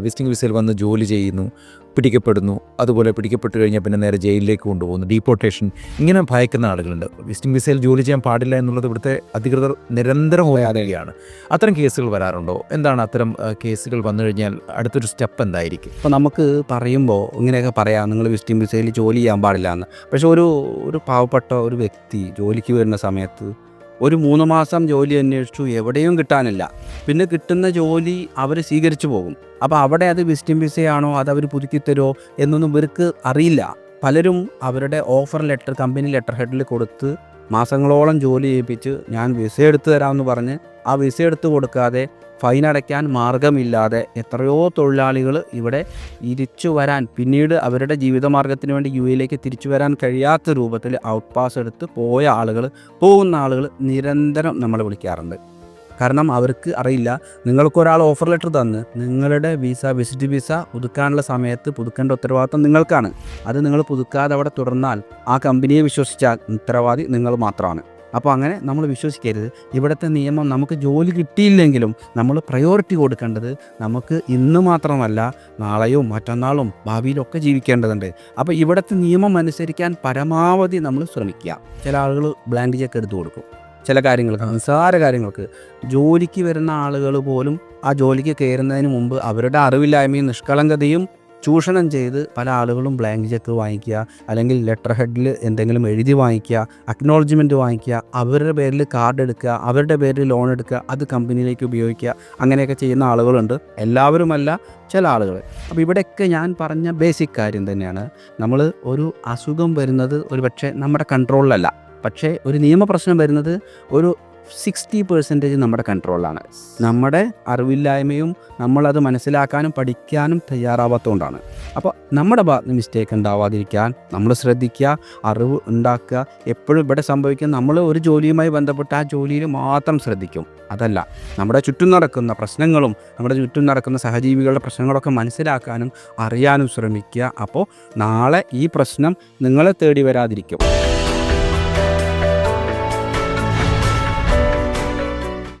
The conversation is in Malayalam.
വിസിറ്റിംഗ് വിസയിൽ വന്ന് ജോലി ചെയ്യുന്നു പിടിക്കപ്പെടുന്നു അതുപോലെ പിടിക്കപ്പെട്ട് കഴിഞ്ഞാൽ പിന്നെ നേരെ ജയിലിലേക്ക് കൊണ്ടുപോകുന്നു ഡീപ്പോർട്ടേഷൻ ഇങ്ങനെ ഭയക്കുന്ന ആളുകളുണ്ട്. വിസിറ്റിംഗ് വിസയിൽ ജോലി ചെയ്യാൻ പാടില്ല എന്നുള്ളത് ഇവിടുത്തെ അധികൃതർ നിരന്തരം ഹോയാതെയാണ് അത്തരം കേസുകൾ വരാറുണ്ടോ? എന്താണ് അത്തരം കേസുകൾ വന്നു കഴിഞ്ഞാൽ അടുത്തൊരു സ്റ്റെപ്പ് എന്തായിരിക്കും? ഇപ്പോൾ നമുക്ക് പറയുമ്പോൾ ഇങ്ങനെയൊക്കെ പറയാം നിങ്ങൾ വിസിറ്റിംഗ് വിസയിൽ ജോലി ചെയ്യാൻ പാടില്ല എന്ന്. പക്ഷേ ഒരു ഒരു പാവപ്പെട്ട ഒരു വ്യക്തി ജോലിക്ക് വരുന്ന സമയത്ത് ഒരു മൂന്ന് മാസം ജോലി അന്വേഷിച്ചു എവിടെയും കിട്ടാനില്ല. പിന്നെ കിട്ടുന്ന ജോലി അവർ സ്വീകരിച്ചു പോകും. അപ്പോൾ അവിടെ അത് വിസിറ്റിംഗ് വിസയാണോ അത് അവർ പുതുക്കി തരുമോ എന്നൊന്നും ഇവർക്ക് അറിയില്ല. പലരും അവരുടെ ഓഫർ ലെറ്റർ കമ്പനി ലെറ്റർ ഹെഡിൽ കൊടുത്ത് മാസങ്ങളോളം ജോലി ചെയ്യിപ്പിച്ച് ഞാൻ വിസ എടുത്തു തരാമെന്ന് പറഞ്ഞ് ആ വിസ എടുത്ത് കൊടുക്കാതെ ഫൈൻ അടയ്ക്കാൻ മാർഗമില്ലാതെ എത്രയോ തൊഴിലാളികൾ ഇവിടെ തിരിച്ചു വരാൻ പിന്നീട് അവരുടെ ജീവിതമാർഗത്തിന് വേണ്ടി യു എയിലേക്ക് തിരിച്ചു വരാൻ കഴിയാത്ത രൂപത്തിൽ ഔട്ട് പാസ് എടുത്ത് പോയ ആളുകൾ പോകുന്ന ആളുകൾ നിരന്തരം നമ്മളെ വിളിക്കാറുണ്ട്. കാരണം അവർക്ക് അറിയില്ല. നിങ്ങൾക്ക് ഒരാൾ ഓഫർ ലെറ്റർ തന്ന് നിങ്ങളുടെ വിസ വിസിറ്റ് വിസ പുതുക്കാനുള്ള സമയത്ത് പുതുക്കേണ്ട ഉത്തരവാദിത്വം നിങ്ങൾക്കാണ്. അത് നിങ്ങൾ പുതുക്കാതെ അവിടെ തുടർന്നാൽ ആ കമ്പനിയെ വിശ്വസിച്ചാൽ ഉത്തരവാദി നിങ്ങൾ മാത്രമാണ്. അപ്പോൾ അങ്ങനെ നമ്മൾ വിശ്വസിക്കരുത്. ഇവിടുത്തെ നിയമം നമുക്ക് ജോലി കിട്ടിയില്ലെങ്കിലും നമ്മൾ പ്രയോറിറ്റി കൊടുക്കേണ്ടത് നമുക്ക് ഇന്ന് മാത്രമല്ല നാളെയും മറ്റന്നാളും ഭാവിയിലൊക്കെ ജീവിക്കേണ്ടതുണ്ട്. അപ്പോൾ ഇവിടുത്തെ നിയമം അനുസരിക്കാൻ പരമാവധി നമ്മൾ ശ്രമിക്കുക. ചില ആളുകൾ ബ്ലാങ്ക് ചെക്ക് എടുത്തു കൊടുക്കും. ചില കാര്യങ്ങൾക്ക് നിസ്സാര കാര്യങ്ങൾക്ക്. ജോലിക്ക് വരുന്ന ആളുകൾ പോലും ആ ജോലിക്ക് കയറുന്നതിന് മുമ്പ് അവരുടെ അറിവില്ലായ്മയും നിഷ്കളങ്കതയും ചൂഷണം ചെയ്ത് പല ആളുകളും ബ്ലാങ്ക് ചെക്ക് വാങ്ങിക്കുക അല്ലെങ്കിൽ ലെറ്റർ ഹെഡിൽ എന്തെങ്കിലും എഴുതി വാങ്ങിക്കുക അക്നോളജ്മെന്റ് വാങ്ങിക്കുക അവരുടെ പേരിൽ കാർഡ് എടുക്കുക അവരുടെ പേരിൽ ലോൺ എടുക്കുക അത് കമ്പനിയിലേക്ക് ഉപയോഗിക്കുക അങ്ങനെയൊക്കെ ചെയ്യുന്ന ആളുകളുണ്ട്. എല്ലാവരുമല്ല ചില ആളുകൾ. അപ്പോൾ ഇവിടെയൊക്കെ ഞാൻ പറഞ്ഞ ബേസിക് കാര്യം തന്നെയാണ്. നമ്മൾ ഒരു അസുഖം വരുന്നത് ഒരു പക്ഷേ നമ്മുടെ കൺട്രോളിലല്ല പക്ഷേ ഒരു നിയമപ്രശ്നം വരുന്നത് ഒരു സിക്സ്റ്റി പെർസെന്റേജ് നമ്മുടെ കൺട്രോളിലാണ്. നമ്മുടെ അറിവില്ലായ്മയും നമ്മളത് മനസ്സിലാക്കാനും പഠിക്കാനും തയ്യാറാവാത്തതുകൊണ്ടാണ് അപ്പോൾ നമ്മുടെ ഭാഗത്ത് മിസ്റ്റേക്ക് ഉണ്ടാവാതിരിക്കാൻ നമ്മൾ ശ്രദ്ധിക്കുക അറിവ് ഉണ്ടാക്കുക എപ്പോഴും ഇവിടെ സംഭവിക്കുന്ന നമ്മൾ ഒരു ജോലിയുമായി ബന്ധപ്പെട്ട് ആ ജോലിയിൽ മാത്രം ശ്രദ്ധിക്കും. അതല്ല നമ്മുടെ ചുറ്റും നടക്കുന്ന പ്രശ്നങ്ങളും നമ്മുടെ ചുറ്റും നടക്കുന്ന സഹജീവികളുടെ പ്രശ്നങ്ങളൊക്കെ മനസ്സിലാക്കാനും അറിയാനും ശ്രമിക്കുക. അപ്പോൾ നാളെ ഈ പ്രശ്നം നിങ്ങളെ തേടി വരാതിരിക്കും.